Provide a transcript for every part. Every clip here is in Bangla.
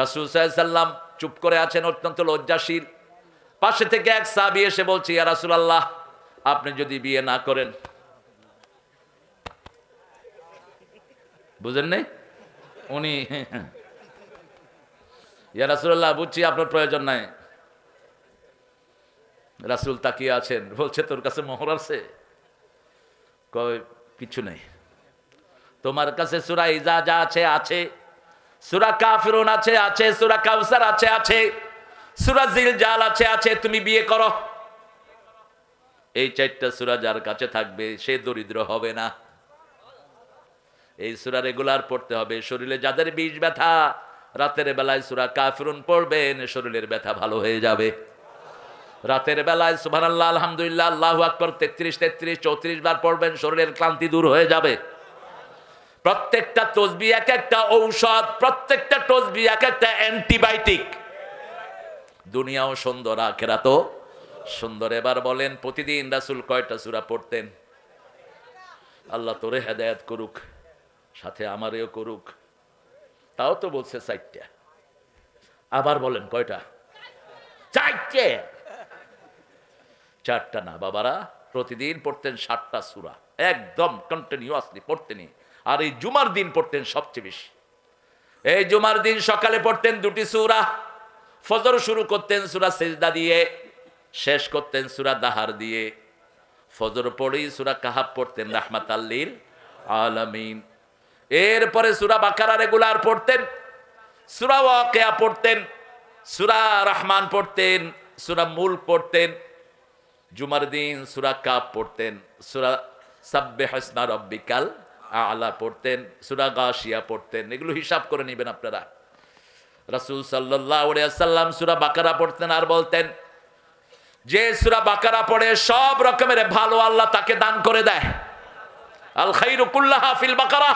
রাসুল সাল্লাম চুপ করে আছেন, অত্যন্ত লজ্জাশীল। পাশে থেকে এক সাবি এসে বলছে, ইয়া রাসুল আল্লাহ আপনি যদি বিয়ে না করেন। বুঝেন নাই? উনি, ইয়া রাসুল্লাহ বুঝছি আপনার প্রয়োজন নাই। রাসুল তাকিয়ে আছেন, বলছে, তোর কাছে মোহর আছে? কয়, কিছু নেই। তোমার কাছে সুরা ইজা যা আছে আছে। সুরা কাফিরুন আছে আছে, সুরা কাউসার আছে আছে। সুরা জিল জাল আছে আছে, তুমি বিয়ে করো। এই চারটা সুরা যার কাছে থাকবে, সে দরিদ্র হবে না। এই সুরা রেগুলার পড়তে হবে, শরীরে যাদের বিষ ব্যথা, রাতের বেলায় সুরা কাফিরুন পড়বেন, শরীরের ব্যথা ভালো হয়ে যাবে। রাতের বেলায় সুবাহ আল্লাহ আলহামদুলিল্লাহ, আল্লাহ আকবর, তেত্রিশ তেত্রিশ, চৌত্রিশ বার পড়বেন, শরীরের ক্লান্তি দূর হয়ে যাবে। প্রত্যেকটা তসবি এক একটা ঔষধ, প্রত্যেকটা তসবি এক একটা অ্যান্টিবায়োটিক। দুনিয়াও সুন্দর আখেরা তো সুন্দর। এবার বলেন, প্রতিদিন রাসুল কয়টা সুরা পড়তেন? আল্লাহ তোরে হেদায়াত করুক, সাথে আমারেও করুক। তাও তো বলছে চারটা। আবার বলেন, কয়টা? চারটে। চারটা না, বাবারা, প্রতিদিন পড়তেন ষাটটা সুরা। একদম কন্টিনিউয়াসলি পড়তেনি আর এই জুমার দিন পড়তেন সবচেয়ে বেশি। এই জুমার দিন সকালে পড়তেন দুটি সুরা, ফজর শুরু করতেন সুরা সেজদা দিয়ে, শেষ করতেন সুরা দাহার দিয়ে। ফজর পড়েই সুরা কাহাব পড়তেন রাহমাত আল্লিল আলামিন। এরপরে সুরা বাকারা রেগুলার পড়তেন, সুরা ওয়াকেয়া পড়তেন, সুরা রহমান পড়তেন, সুরা মুল পড়তেন, জুমার দিন সুরা কাপ পড়তেন, সুরা সাব্বে হাসনা রব্বিকাল আলা পড়তেন, সুরা গাশিয়া পড়তেন, এগুলো হিসাব করে নেবেন আপনারা। রাসুল সাল্লাহ সাল্লাম সুরা বাকারা পড়তেন আর বলতেন, যে সুরা বাকারা পড়ে সব রকমের ভালো আল্লাহ তাকে দান করে দেয়। আল খাইরুকুল্লাহ ফিল বাকারা।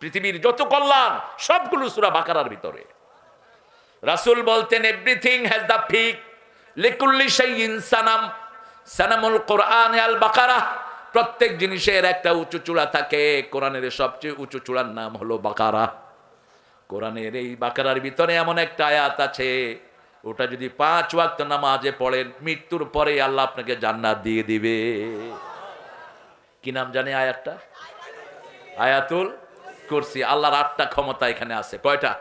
পৃথিবীর যত কল্যাণ, সবগুলো সুরা বাকারার ভিতরে। রাসুল বলতেন এভরিথিং হ্যাজ দ্য ফিক লিকুল্লি শাইইন সানাম, সানামুল কোরআন আল বাকারা। প্রত্যেক জিনিসের একটা উঁচু চূড়া থাকে। কোরআনের সবচেয়ে উঁচু চূড়ার নাম হলো বাকারা। কোরআনের এই বাকারার ভিতরে এমন একটা আয়াত আছে, ওটা যদি পাঁচ ওয়াক্ত নামাজে পড়েন, মৃত্যুর পরে আল্লাহ আপনাকে জান্নাত দিয়ে দিবে। কি নাম জানে আয়াতটা? আয়াতুল করছি আল্লাহর আটটা ক্ষমতা এখানে আছে। কয়টা?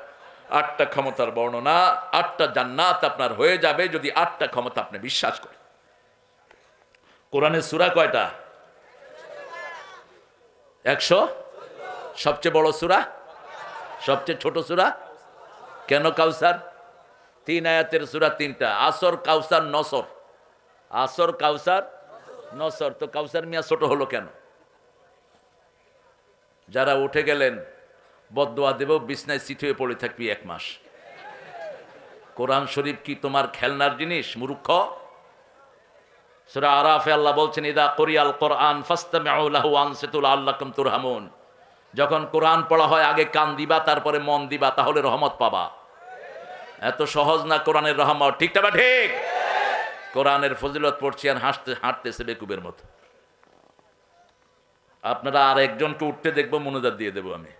আটটা ক্ষমতার বর্ণনা। আটটা জান্নাত আপনার হয়ে যাবে যদি আটটা ক্ষমতা আপনি বিশ্বাস করেন। কোরআনের সুরা কয়টা? একশো? সবচেয়ে বড় সুরা? সবচেয়ে ছোট সুরা? কেন কাউসার? তিন আয়াতের সুরা তিনটা। আসর, কাউসার, নসর। আসর, কাউসার, নসর। তো কাউসার মিয়া ছোট হলো কেন? যারা উঠে গেলেন বদোয়া দেব, বিছনায় চিত হয়ে পড়ে থাকবি এক মাস। কোরআন শরীফ কি তোমার খেলনার জিনিস, মূর্খ? সুরা আরাফে আল্লাহ বলছেন, ইদা কোরিয়াল কোরআন আল্লাকুম তুরহামুন। যখন কোরআন পড়া হয়, আগে কান দিবা, তারপরে মন দিবা, তাহলে রহমত পাবা। এত সহজ না কোরআনের রহমত ঠিকটা বা ঠিক? কোরআনের ফজিলত পড়ছি আর হাসতে, হাঁটতেছে বেকুবের মতো। আপনারা আর একজনকে উঠতে দেখব, মনোজাত দিয়ে দেবো আমি।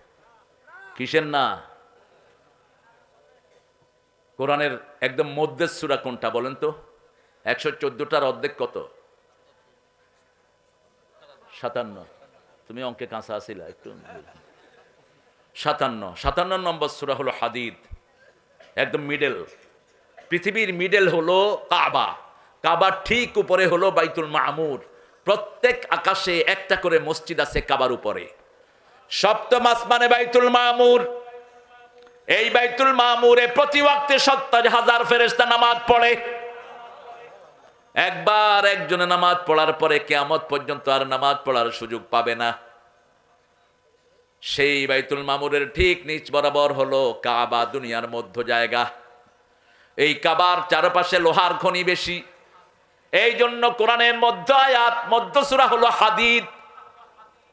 কিসের না? কোরআনের একদম মধ্যের সুরা কোনটা বলেন তো? একশো চোদ্দটার অর্ধেক কত? সাতান্ন। তুমি অঙ্কে কাঁচা আসিলা একটু সাতান্ন। সাতান্ন নম্বর সুরা হলো হাদিদ, একদম মিডেল পৃথিবীর মিডেল হলো কাবা। কাবার ঠিক উপরে হলো বাইতুল মামুর। প্রত্যেক আকাশে একটা করে মসজিদ আছে কাবার উপরে। সপ্তম আসমানে বাইতুল মামুর। এই বাইতুল মামুরে প্রতি ওয়াক্তে সত্তর হাজার ফেরেস্তা নামাজ পড়ে। একবার একজনে নামাজ পড়ার পরে কেয়ামত পর্যন্ত আর নামাজ পড়ার সুযোগ পাবে না। সেই বাইতুল মামুরের ঠিক নিচ বরাবর হলো কাবা, দুনিয়ার মধ্য জায়গা। এই কাবার চারপাশে লোহার খনি বেশি। এই জন্য কোরআনের মধ্য আয়াত, মধ্য সুরা হলো হাদিদ।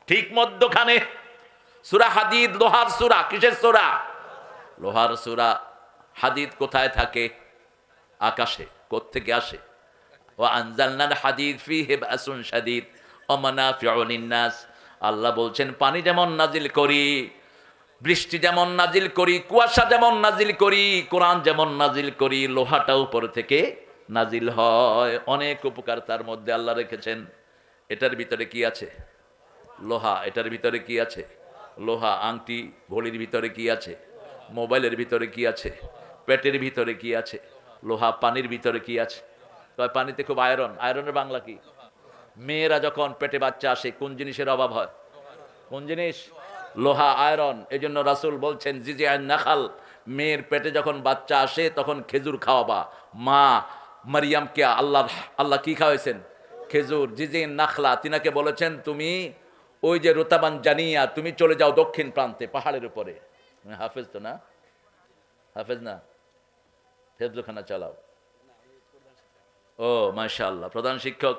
ঠিক মধ্যখানে সুরা হাদিদ, লোহার সুরা। কিসের সুরা? লোহার সুরা। হাদিদ কোথায় থাকে? আকাশে। কোত্থেকে আসে? ও আনজালনাল হাদিদ ফি হেবাসুন শাদিদ অমানা আল্লাহ বলছেন, পানি যেমন নাজিল করি, বৃষ্টি যেমন নাজিল করি, কুয়াশা যেমন নাজিল করি, কোরআন যেমন নাজিল করি, লোহাটা উপর থেকে নাজিল হয়। অনেক উপকার তার মধ্যে আল্লাহ রেখেছেন। এটার ভিতরে কি আছে? লোহা, এটার ভিতরে কি আছে? লোহা, আংটি ঘড়ির ভিতরে কি আছে? মোবাইলের ভিতরে কি আছে? পেটের ভিতরে কি আছে? লোহা, পানির ভিতরে কি আছে? তবে পানিতে খুব আয়রন আয়রনের বাংলা কি? মেয়েরা যখন পেটে বাচ্চা আসে, কোন জিনিসের অভাব হয়? কোন জিনিস? লোহা আয়রন এই জন্য রাসুল বলছেন জিজি আইন নাখাল। মেয়ের পেটে যখন বাচ্চা আসে, তখন খেজুর খাওয়াবা। মা মারিয়ামকে আল্লাহ আল্লাহ কি খাওয়াইছেন? খেজুর। জিজি নাখলা, তিনাকে বলেছেন, তুমি ওই যে রোতাবান জানিয়া, তুমি চলে যাও দক্ষিণ প্রান্তে, পাহাড়ের উপরে। হাফেজ তো না? হাফেজ না? হেফজখানা চালাও। ও মাশা আল্লাহ প্রধান শিক্ষক।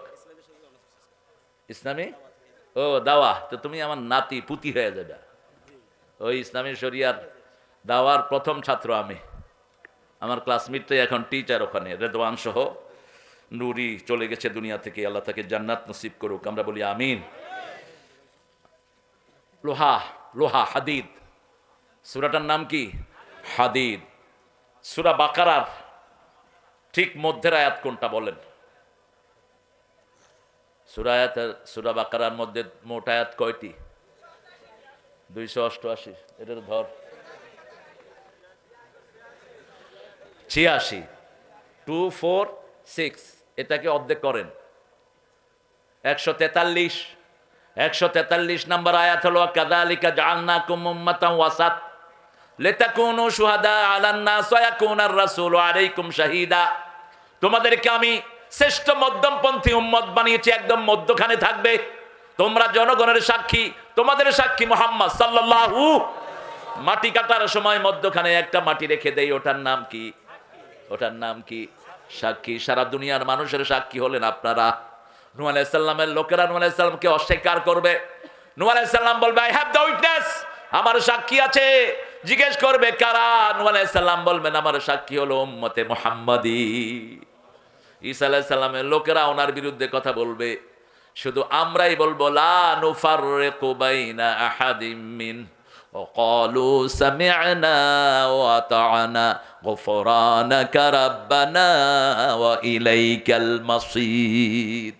ইসলামী? ও দাওয়া তো তুমি আমার নাতি, পুতি হয়ে যাবে। ওই ইসলামী শরিয়ার দাওয়ার প্রথম ছাত্র আমি। আমার ক্লাসমেটটাই এখন টিচার ওখানে, রেদওয়ান সহ। নুরি চলে গেছে দুনিয়া থেকে, আল্লাহ তাকে জান্নাত নসিব করুক, আমরা বলি আমিন। লোহা লোহা, হাদিদ। সুরাটার নাম কি? হাদিদ। সুরা বাকারার ঠিক মধ্যের আয়াত কোনটা বলেন? সুরায়াত সুরা বাকারার মধ্যে মোট আয়াত কয়টি? দুইশো অষ্টআশি, এটার ধর। ছিয়াশি, টু, ফোর, সিক্স, এটাকে অর্ধেক করেন। একশো তেতাল্লিশ একশো তেতাল্লিশ নম্বর আয়াত হলো কাদালিকা জালনা কুম্মাতা ওয়াসাত লেতাকুনু সুহাদা আলান্না সয়াকুনার রাসূল আলাইকুম শাহিদা। তোমাদেরকে আমি শ্রেষ্ঠ মধ্যমপন্থী উম্মত বানিয়েছি, একদম মধ্যখানে থাকবে। তোমরা জনগণের সাক্ষী, তোমাদের সাক্ষী মোহাম্মদ সাল্লাল্লাহু মাটি কাটার সময় মধ্যখানে একটা মাটি রেখে দেই, ওটার নাম কি? ওটার নাম কি? সাক্ষী। সারা দুনিয়ার মানুষের সাক্ষী হলেন আপনারা। নূ আলাইসাল্লামের লোকেরা নূ আলাইসাল্লামকে অস্বীকার করবে। নূ আলাইসাল্লাম বলবে আই হ্যাভ দ্য উইটনেস আমার সাক্ষী আছে। জিজ্ঞেস করবে কারা নূ আলাইসাল্লাম বলবেন আমার সাক্ষী হলো উম্মতে মোহাম্মদী ঈসা আলাইসাল্লামের লোকেরা ওনার বিরুদ্ধে কথা বলবে শুধু আমরাই বলবো লা নুফাররিকু বাইনা আহাদিম মিন وقالوا سمعنا وأطعنا غفرانك ربنا وإليك المصير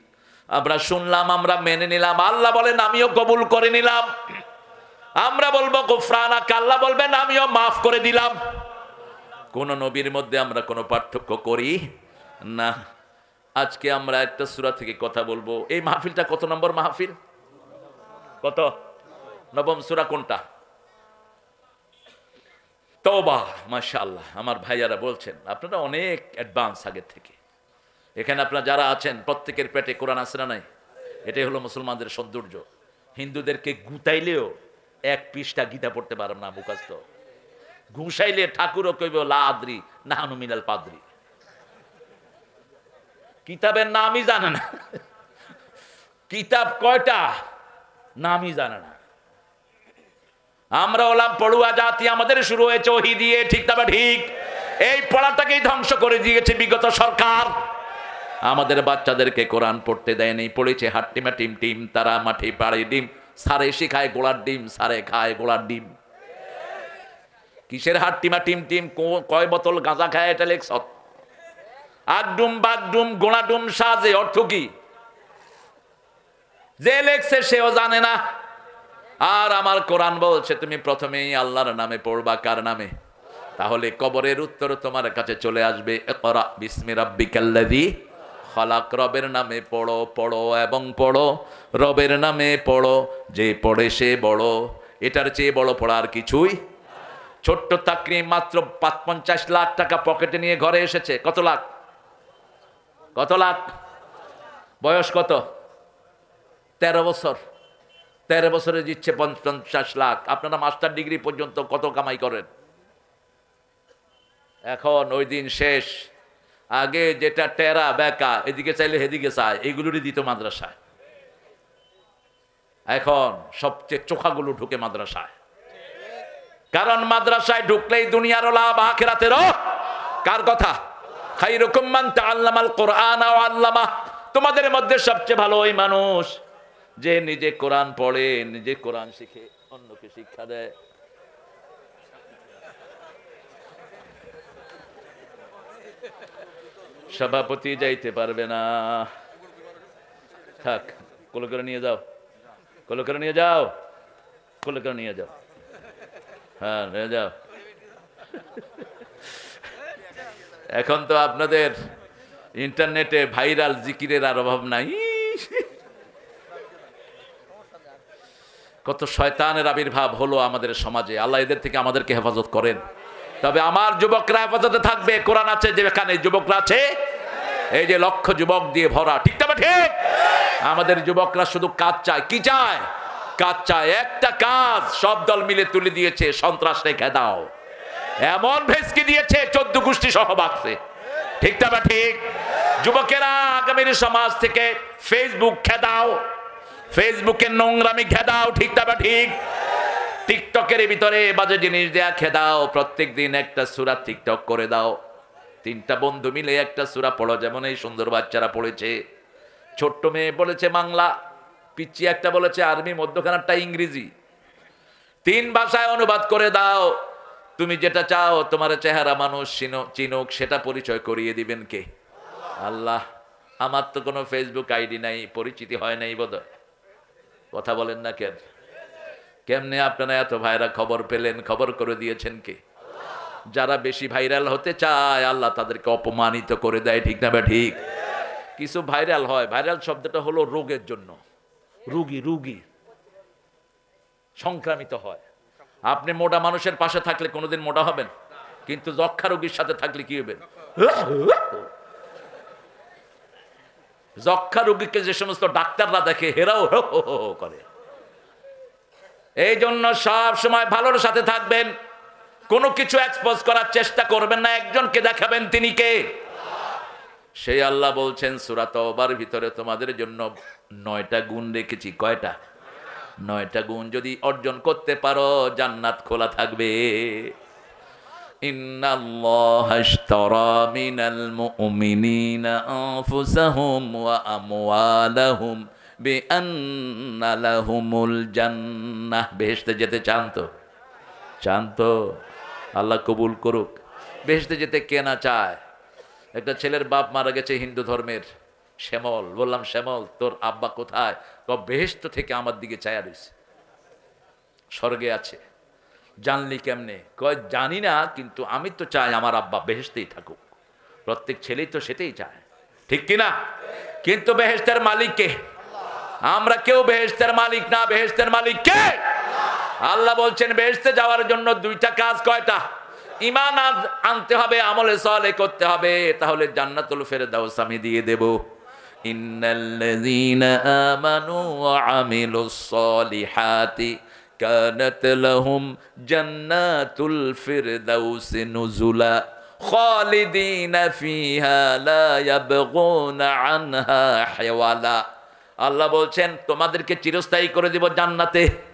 আমরা শুনলাম আমরা মেনে নিলাম আল্লাহ বলেন আমিও কবুল করে নিলাম আমরা বলব গোফরানা কাল্লা বলবেন, আমিও মাফ করে দিলাম। কোন নবীর মধ্যে আমরা কোনো পার্থক্য করি? না। আজকে আমরা একটা সুরা থেকে কথা বলব। এই মাহফিলটা কত নম্বর মাহফিল? কত? নবম সূরা কোনটা? তবা মাশাআল্লাহ। আমার ভাইয়ারা বলছেন, আপনারা অনেক অ্যাডভান্স আগের থেকে। এখানে আপনারা যারা আছেন, প্রত্যেকের পেটে কোরআন না নাই? এটাই হলো মুসলমানদের সৌন্দর্য। হিন্দুদেরকে গুতাইলেও এক পৃষ্ঠা গীতা পড়তে পারেন না মুখাস্ত ঘুষাইলে ঠাকুরও কইব, লা আদ্রি না মিনাল পাদ্রি। কিতাবের নামই জানে না। কিতাব কয়টা, নামই জানে না। আমরা হলাম পড়ুয়া জাতি, আমাদের শুরু হয়েছে ওহি দিয়ে, ঠিক তবে ঠিক? এই পড়াটাকেই ধ্বংস করে দিয়েছে বিগত সরকার। আমাদের বাচ্চাদেরকে কোরআন পড়তে দেয়নি, পড়েছে হাট্টিমা টিম টিম, তারা মাঠে পাড়ে ডিম। সারে শিখায় গোলার ডিম সারে খায় গোলার ডিম। কিসের হাট্টিমা টিম টিম কয় বোতল গাঁজা খায় এটা লেখ আগডুম বাগডুম গোড়াডুম সাজে, অর্থ কি? যে লেখছে সেও জানে না। আর আমার কোরআন বলছে, তুমি প্রথমেই আল্লাহর নামে পড়বা কার নামে? তাহলে কবরের উত্তর তোমার কাছে চলে আসবে, ইকরা বিসমি রাব্বিকাল্লাযী খালাক রবের নামে পড়ো পড়ো এবং পড়ো। রবের নামে পড়ো, যে পড়ে সে বড়। এটার চেয়ে বড় পড়ার কিছুই ছোট্ট চাকরি মাত্র পাঁচ পঞ্চাশ লাখ টাকা পকেটে নিয়ে ঘরে এসেছে। কত লাখ? কত লাখ? বয়স কত? তেরো বছর। তেরো বছরে দিচ্ছে পঞ্চাশ লাখ। আপনারা মাস্টার ডিগ্রি পর্যন্ত কত কামাই করেন? এখন ওই দিন শেষ। আগে যেটা টেরা, বেকা, এদিকে চাইলে হেদিকে চায়, এগুলোরই দিত মাদ্রাসায়। এখন সবচেয়ে চোখাগুলো ঢুকে মাদ্রাসায়। কারণ মাদ্রাসায় ঢুকলেই দুনিয়ারও লাভ, আখেরাতেরও। কার কথা? খাই রকম মানতে আল্লামাল কোরআন আল্লামা। তোমাদের মধ্যে সবচেয়ে ভালো ওই মানুষ, যে নিজে কোরআন পড়ে, নিজে কোরআন শিখে, অন্যকে শিক্ষা দেয়। সভাপতি যাইতে পারবে না। থাক, কোলে করে নিয়ে যাও। কোলে করে নিয়ে যাও। কোলে করে নিয়ে যাও। হ্যাঁ নিয়ে যাও। এখন তো আপনাদের ইন্টারনেটে ভাইরাল জিকিরের আর অভাব নাই। কত শয়তানের আবির্ভাব হলো আমাদের সমাজে। আল্লাহ এদের থেকে আমাদেরকে হেফাজত করেন। তবে আমার যুবকরা হেফাজতে থাকবে। কোরআন আছে, যেখানে যুবকরা আছে এই যে লক্ষ যুবক দিয়ে ভরা, ঠিক তবে ঠিক? আমাদের যুবকরা শুধু কাজ চায়, কি চায়? কাজ চায়, একটা কাজ, সব দল মিলে তুলে দিয়েছে, সন্ত্রাস রেখে দাও। এমন ভেসকি দিয়েছে, চোদ্দ গোষ্ঠী সহ বাক্সে ঠিক তবে ঠিক? যুবকেরা আগামীর সমাজ থেকে ফেসবুক খেদাও ফেসবুকের নোংরামি খেদাও ঠিক তবে ঠিক? টিকটকের ভিতরে বাজে জিনিস দেয়া, খেদাও প্রত্যেক দিন একটা সুরা টিকটক করে দাও। তিনটা বন্ধু মিলে একটা সুরা পড়ো, যেমন এই সুন্দর বাচ্চারা পড়েছে। ছোট্ট মেয়ে বলেছে বাংলা পিচ্ছি একটা বলেছে আর্মি মধ্যখানারটা ইংরেজি। তিন ভাষায় অনুবাদ করে দাও। তুমি যেটা চাও, তোমার চেহারা মানুষ চিনো- চিনুক, সেটা পরিচয় করিয়ে দিবেন কে? আল্লাহ, আমার তো কোনো ফেসবুক আইডি নাই, পরিচিতি হয় নাই বোধ কথা বলেন না কেন? কেমনে আপনারা এত ভাইরা খবর পেলেন, খবর করে দিয়েছেন কে? যারা বেশি ভাইরাল হতে চায়, আল্লাহ তাদেরকে অপমানিত করে দেয়, ঠিক না বা ঠিক? কিছু ভাইরাল হয়। ভাইরাল শব্দটা হলো রোগের জন্য। রুগী রুগী। সংক্রামিত হয়। আপনি মোটা মানুষের পাশে থাকলে কোনোদিন মোটা হবেন? কিন্তু যক্ষা রোগীর সাথে থাকলে কি হবেন? যক্ষা রোগীকে যে সমস্ত ডাক্তাররা দেখে, হেরাও করে। এই জন্য সব সময় ভালোর সাথে থাকবেন। কোনো কিছু এক্সপোজ করার চেষ্টা করবেন না একজনকে দেখাবেন তিনি কে সেই আল্লাহ বলছেন সুরাত ওবার ভিতরে তোমাদের জন্য নয়টা গুণ রেখেছি কয়টা নয়টা গুণ যদি অর্জন করতে পারো জান্নাত খোলা থাকবে إن الله اشترى من المؤمنين أنفسهم وأموالهم بأن لهم الجنة বেহেশতে যেতে চান তো চান তো আল্লাহ কবুল করুক। বেহেশতে যেতে কে না চায়? একটা ছেলের বাপ মারা গেছে হিন্দু ধর্মের। শ্যামল, বললাম, শ্যামল, তোর আব্বা কোথায়? ক বেহেস্ত থেকে আমার দিকে চায়া রয়েছে। স্বর্গে আছে। জানলি কেমনে? কয়, জানি না, কিন্তু আমি তো চাই আমার আব্বা বেহেস্তেই থাকুক। প্রত্যেক ছেলেই তো সেটাই চায়। ঠিক কিনা কিন্তু বেহেস্তের মালিক কে? আমরা কেউ বেহেস্তের মালিক না বেহেস্তের মালিক কে? আল্লাহ বলছেন বেহেস্তে যাওয়ার জন্য দুইটা কাজ কয়টা? ইমান আন- আনতে হবে, আমলে সলে করতে হবে, তাহলে জান্নাতুল ফেরদাউস আমি দিয়ে দেব। নুজুলা। আল্লাহ বলছেন, তোমাদেরকে চিরস্থায়ী করে দিব জান্নাতে।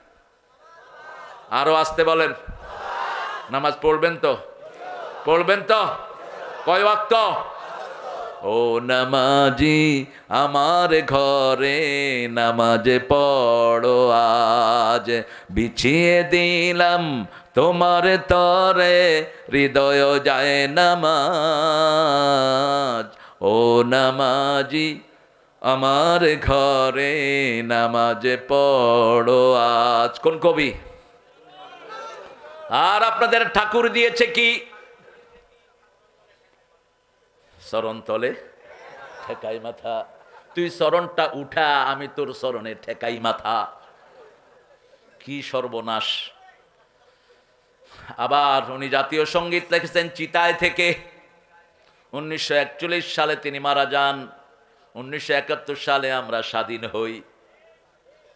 আরও আসতে বলেন। নামাজ পড়বেন তো? পড়বেন তো? কয় ওয়াক্ত? ও নামাজি, আমার ঘরে নামাজে পড়ো আজ। বিছিয়ে দিলাম তোমার তরে, হৃদয় যায় নামাজ। ও নামাজি, আমার ঘরে নামাজে পড়ো আজ। কোন কবি? আর আপনাদের ঠাকুর দিয়েছে কি? চরণ তলে ঠেকাই মাথা। তুই চরণটা উঠা, আমি তোর চরণে ঠেকাই মাথা। কি সর্বনাশ। আবার উনি জাতীয় সংগীত লিখেছেন চিতায় থেকে। উনিশশো একচল্লিশ সালে তিনি মারা যান। উনিশশো একাত্তর সালে আমরা স্বাধীন হই।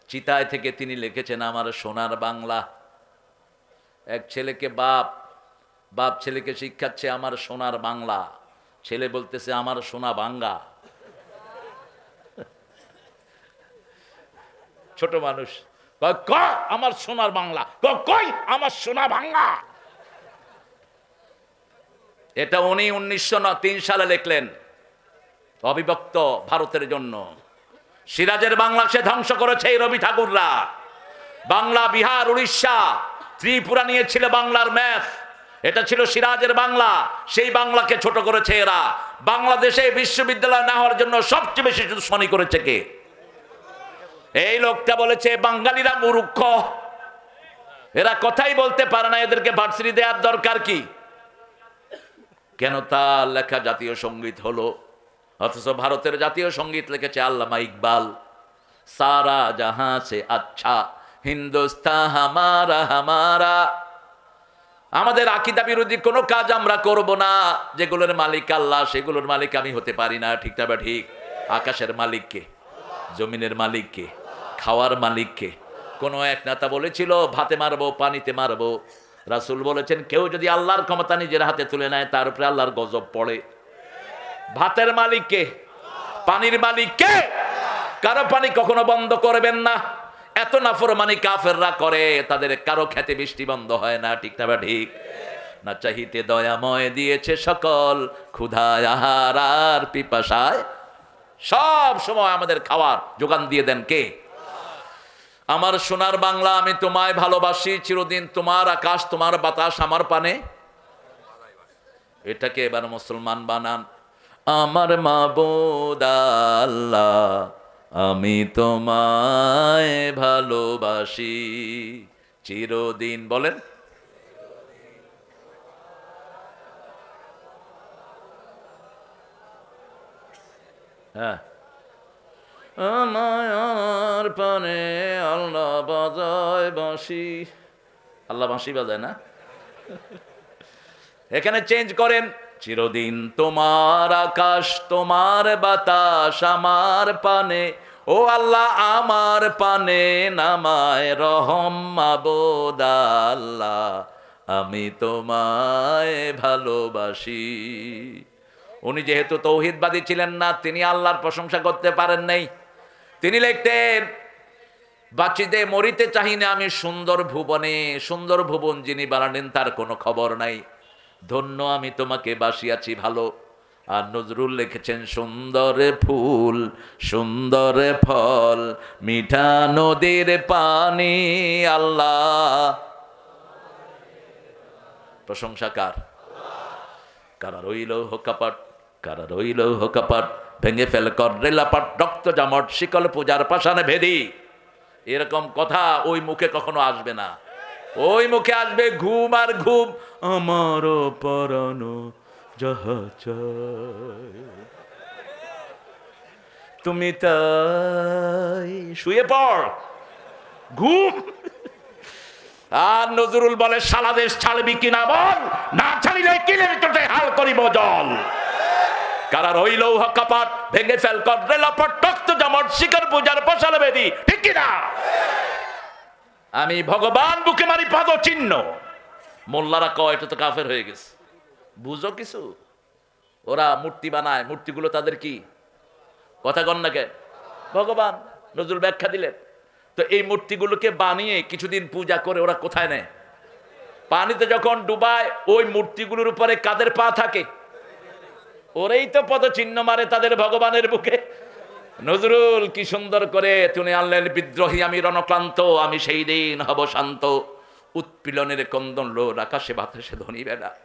চিতায় থেকে তিনি লিখেছেন আমার সোনার বাংলা। এক ছেলেকে বাপ বাপ ছেলেকে শিক্ষাচ্ছে আমার সোনার বাংলা। ছেলে বলতেছে, আমার সোনা বাঙ্গা ছোট মানুষ আমার সোনার বাংলা? কই আমার সোনা বাংলা? এটা উনি উনিশশো তিন সালে লিখলেন অবিভক্ত ভারতের জন্য। সিরাজের বাংলা সে ধ্বংস করেছে এই রবি ঠাকুররা। বাংলা, বিহার, উড়িষ্যা ত্রিপুরা নিয়েছিল বাংলার ম্যাথ। এটা ছিল সিরাজের বাংলা। সেই বাংলাকে ছোট করেছে এরা। বাংলাদেশে বিশ্ববিদ্যালয় না হওয়ার জন্য সবচেয়ে বেশি দুশ্মনী করেছে কে? এই লোকটা বলেছে, বাঙালিরা মূর্খ। এরা কথাই বলতে পারে না। এদেরকে ভার্সিটি দেওয়ার দরকার কি? কেন তার লেখা জাতীয় সংগীত হলো? অথচ ভারতের জাতীয় সংগীত লিখেছে আল্লামা ইকবাল। সারা জাহাঁ সে আচ্ছা। হিন্দুস্তান, হামারা হামারা। আমাদের আকিদা বিরোধী কোনো কাজ আমরা করব না। যেগুলোর মালিক আল্লাহ, সেগুলোর মালিক আমি হতে পারি না। ঠিক না বা ঠিক? আকাশের মালিককে জমিনের মালিককে খাওয়ার মালিককে কোনো এক নেতা বলেছিল, ভাতে মারবো, পানিতে মারবো। রাসুল বলেছেন, কেউ যদি আল্লাহর ক্ষমতা নিজের হাতে তুলে নেয়, তার উপরে আল্লাহর গজব পড়ে। ভাতের মালিককে পানির মালিককে কারও পানি কখনো বন্ধ করবেন না। এত নাফরমানি কাফেররা করে, তাদের কারও খেতে বৃষ্টি বন্ধ হয় না, ঠিক না ঠিক? না চাহিতে দয়াময় দিয়েছে সকল, ক্ষুধায় আহার আর পিপাসায়। সব সময় আমাদের খাওয়ার যোগান দিয়ে দেন কে? আমার সোনার বাংলা আমি তোমায় ভালোবাসি, চিরদিন তোমার আকাশ, তোমার বাতাস আমার পানে। এটাকে এবার মুসলমান বানান। আমার মাবুদ আল্লাহ। আমি তোমায় ভালোবাসি। চিরদিন বলেন। হ্যাঁ। আমার পানে আল্লাহ বাজায় বাঁশি। আল্লাহ বাঁশি বাজায় না? এখানে চেঞ্জ করেন। চিরদিন তোমার আকাশ, তোমার বাতাস, আমার পানে ও আল্লাহ, আমার পানে নামায় রহম, মাবুদ আল্লাহ। আমি তোমায় ভালোবাসি। উনি যেহেতু তৌহিদবাদী ছিলেন না, তিনি আল্লাহর প্রশংসা করতে পারেন নাই। তিনি লিখতেন, বাঁচিতে মরিতে চাহি না আমি সুন্দর ভুবনে, সুন্দর ভুবন যিনি বানালেন তার কোনো খবর নাই। ধন্য আমি তোমাকে বাসিয়াছি ভালো। আর নজরুল লিখেছেন, সুন্দর ফুল, সুন্দর ফল, মিঠা নদীর পানি, আল্লাহ। প্রশংসাকার কারা? রইল হোকাপাট, কারা রইল হোকাপাট, ভেঙে ফেল কর রেলাপাট রক্ত জামট, শিকল পূজার পাশানে ভেদি। এরকম কথা ওই মুখে কখনো আসবে না। ওই মুখে আসবে ঘুম আর ঘুম, আমার পরানো যাহা চায়। তুমি তাই শুয়ে পড় ঘুম আর নজরুল বলে সারা দেশ ছাড়বি কিনা বল? না ছাড়িলে কিলে চোটে হাল করিব জল। কারা রইল হকাপাট ভেঙে ফেল কর রেলাপট টক্ত জামট, শিকার পূজার পশালে বেদি, ঠিক কিনা আমি ভগবান বুকে মারি পাদ চিহ্ন। মোল্লারা কয়, এটা তো কাফের হয়ে গেছে। বুঝো কিছু? ওরা মূর্তি বানায়, মূর্তিগুলো তাদের কি? কথা কন না ভগবান নজরুল ব্যাখ্যা দিলেন। তো এই মূর্তিগুলোকে বানিয়ে কিছুদিন পূজা করে ওরা কোথায় নেয়? পানিতে যখন ডুবায়, ওই মূর্তিগুলোর উপরে কাদের পা থাকে? ওরেই তো পদচিহ্ন মারে তাদের ভগবানের বুকে। নজরুল, কি সুন্দর করে তুমি আনলেন, বিদ্রোহী আমি রণক্লান্ত, আমি সেই দিন হব শান্ত। উৎপীলনের কন্দন লোর আকাশে বাতাসে ধনিবে না।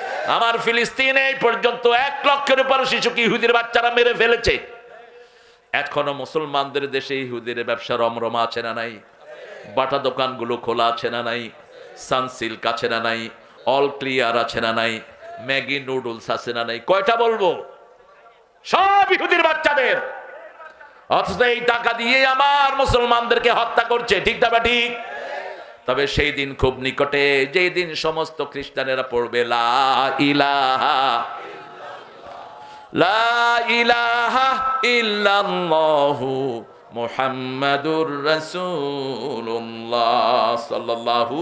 আমার ফিলিস্তিনে এই পর্যন্ত এক লক্ষের উপর শিশুকে ইহুদির বাচ্চারা মেরে ফেলেছে? এখনও মুসলমানদের দেশে ইহুদির ব্যবসা রমরমা আছে না নাই? বাটা দোকানগুলো খোলা আছে না নাই? সানসিল্ক আছে না নাই? অল ক্লিয়ার আছে না নাই? ম্যাগি নুডলস আছে না নাই? কয়টা বলব? সব ইহুদির বাচ্চাদের। অথচ এই টাকা দিয়ে আমার মুসলমানদেরকে হত্যা করছে, ঠিক না ঠিক? তবে সেই দিন খুব নিকটে, যেই দিন সমস্ত খ্রিস্টানেরা পড়বে, লা ইলাহা লা ইলাহা ইল্লাল্লাহু মুহাম্মাদুর রাসূলুল্লাহ সাল্লাল্লাহু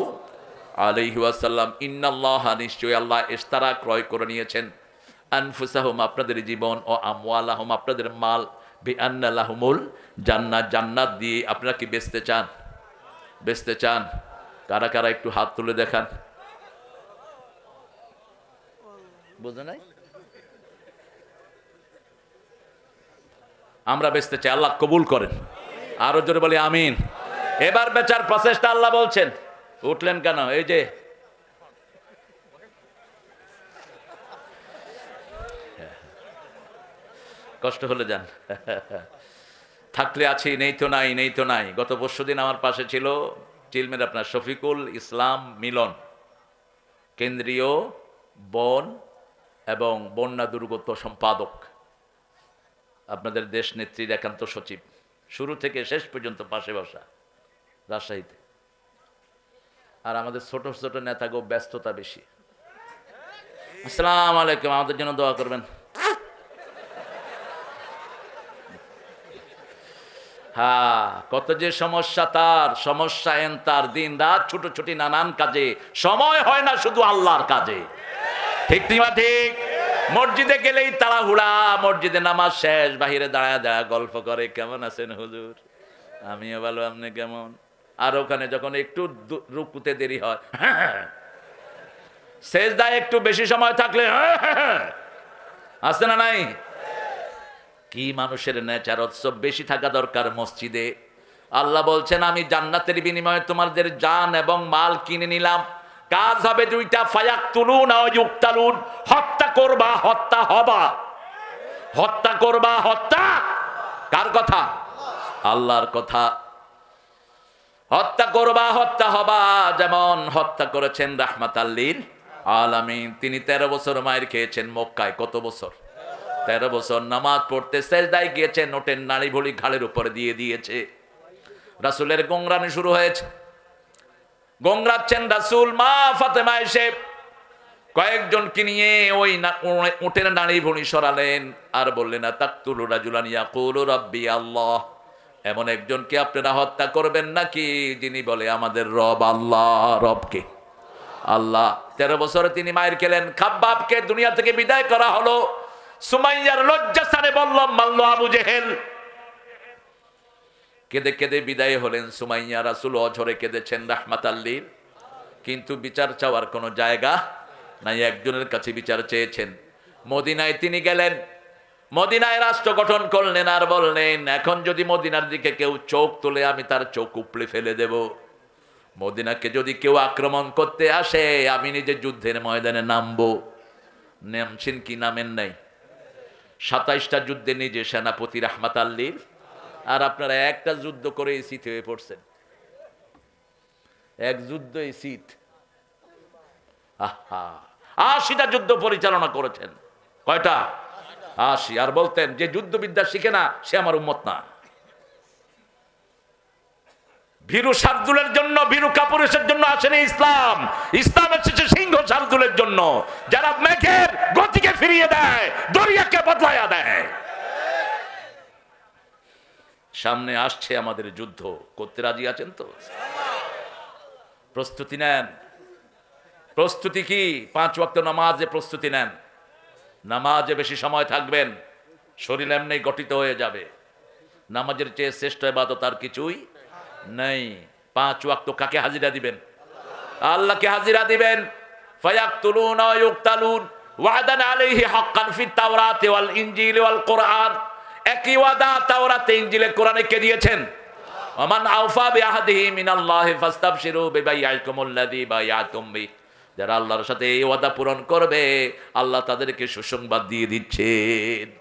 আলাইহি ওয়াসাল্লাম। ইন্নাল্লাহা নিশ্চয়ই আল্লাহ ইস্তারা ক্রয় করে নিয়েছেন। আনফুসাহুম আপনাদের জীবন ও আমওয়ালাহুম আপনাদের মাল, বিআন্না লাহুমুল জান্নাত জান্নাত দিয়ে আপনারা কি বেচতে চান? বেচতে চান? কারা কারা একটু হাত তুলে দেখান। বুঝে নাই? আমরা বেচতে চাই, আল্লাহ কবুল করেন। আরও জোরে বলি, আমিন। এবার বেচার প্রচেষ্টা আল্লাহ বলছেন। উঠলেন কেন? এই যে। কষ্ট হলে যান। থাকলে আছি, নেই তো নাই, নেই তো নাই। গত পরশু দিন আমার পাশে ছিল। চিলমের আপনার শফিকুল ইসলাম মিলন। কেন্দ্রীয় বন এবং বন্যা দুর্গত সম্পাদক। আপনাদের দেশ নেত্রীর একান্ত সচিব। শুরু থেকে শেষ পর্যন্ত পাশে বসা রাজশাহীতে। আর আমাদের ছোট ছোট নেতাগো ব্যস্ততা বেশি। আসসালাম আলাইকুম, আমাদের জন্য দোয়া করবেন। হ্যাঁ কত যে সমস্যা তার, সমস্যা এন তার, দিন রাত ছোট ছোটি নানান কাজে, সময় হয় না শুধু আল্লাহর কাজে। ঠিক নিমা ঠিক? মসজিদে গেলেই তাড়াহুড়া, মসজিদে নামাজ শেষ, বাহিরে দাঁড়ায় দাঁড়া গল্প করে, কেমন আছেন হুজুর? আমিও ভালো, আপনি কেমন? আর ওখানে যখন একটু রুকুতে দেরি হয় শেষ দায় একটু বেশি সময় থাকলে আসছে না নাই? কি মানুষের নেচার উৎসব বেশি থাকা দরকার মসজিদে? আল্লাহ বলছেন, আমি জান্নাতের বিনিময়ে তোমাদের জান এবং মাল কিনে নিলাম। কাজ হবে দুইটা ফায়াক তুলুন অযুক্তালুন হত্যা করবা, হত্যা হবা। হত্যা করবা, হত্যা কার কথা? আল্লাহর কথা। হত্যা করবা, হত্যা হবা, যেমন হত্যা করেছেন রাহমাত আল্লিল আলামিন। তিনি তেরো বছর মায়ের খেয়েছেন মক্কায়, কত বছর? তেরো বছর নামাজ পড়তে সেজদায় গিয়েছে, নোটের নাড়ি ভুলি ঘাড়ের উপরে দিয়ে দিয়েছে। রাসুলের গংরানি শুরু হয়েছে। গংরাচ্ছেন রাসুল, মা ফাতেমা এসে কয়েকজনকে নিয়ে ওই না- উ- উটের নাড়ি ভুঁড়ি সরালেন আর বললেন তাকতুলু রাজুলান ইয়াকুলু রাব্বি আল্লাহ। এমন একজনকে আপনারা হত্যা করবেন নাকি? যিনি বলে, আমাদের রব আল্লাহ রবকে আল্লাহ, তেরো বছরে তিনি মায়ের খেলেন। খাব্বাবকে দুনিয়া থেকে বিদায় করা হলো। সুমাইয়ার লজ্জাস্থানে বললাম মাল্ল আবু জেহেল। কেঁদে কেঁদে বিদায় হলেন সুমাইয়া, রাসুল অঝরে কেঁদেছেন রাহমাত আল্লীর কিন্তু বিচার চাওয়ার কোনো জায়গা নাই, একজনের কাছে বিচার চেয়েছেন। মদিনায় তিনি গেলেন। মদিনায় রাষ্ট্র গঠন করলেন আর বললেন, এখন যদি মদিনার দিকে কেউ চোখ তোলে, আমি তার চোখ উপড়ে ফেলে দেব। মদিনাকে যদি কেউ আক্রমণ করতে আসে, আমি নিজে যুদ্ধের ময়দানে নামবো। নামছেন কি, নামেন নাই। সাতাইশটা যুদ্ধে নিজে সেনাপতি রাহমাত আল্লীর, আর আপনারা একটা যুদ্ধ করে শীত হয়ে পড়ছেন। এক যুদ্ধ শীত আহা, আশিটা যুদ্ধ পরিচালনা করেছেন। কয়টা? আশি। আর বলতেন, যে যুদ্ধবিদ্যা শিখে না, সে আমার উন্মত না। ভীরু শার্দুলের জন্য, ভীরু কাপুরুষের জন্য আসেনি ইসলাম। ইসলাম এসেছে সিংহ শার্দুলের জন্য। যারা মেঘের গতিকে ফিরিয়ে দেয়, দরিয়াকে বদলাইয়া দেয়। সামনে আসছে আমাদের যুদ্ধ। করতে রাজি আছেন তো? প্রস্তুতি নেন। প্রস্তুতি কি? পাঁচ ওয়াক্ত নামাজে প্রস্তুতি নেন। নামাজে বেশি সময় থাকবেন। শরীর এমনি গঠিত হয়ে যাবে। নামাজের চেয়ে শ্রেষ্ঠ এবাদত আর কিছুই নেই। পাঁচ ওয়াক্ত কাকে হাজিরা দিবেন? আল্লাহকে হাজিরা দিবেন। ওয়াদান একই ওয়াদা দিয়েছেন? যারা আল্লাহর সাথে এই ওয়াদা পূরণ করবে, আল্লাহ তাদেরকে সুসংবাদ দিয়ে দিচ্ছেন।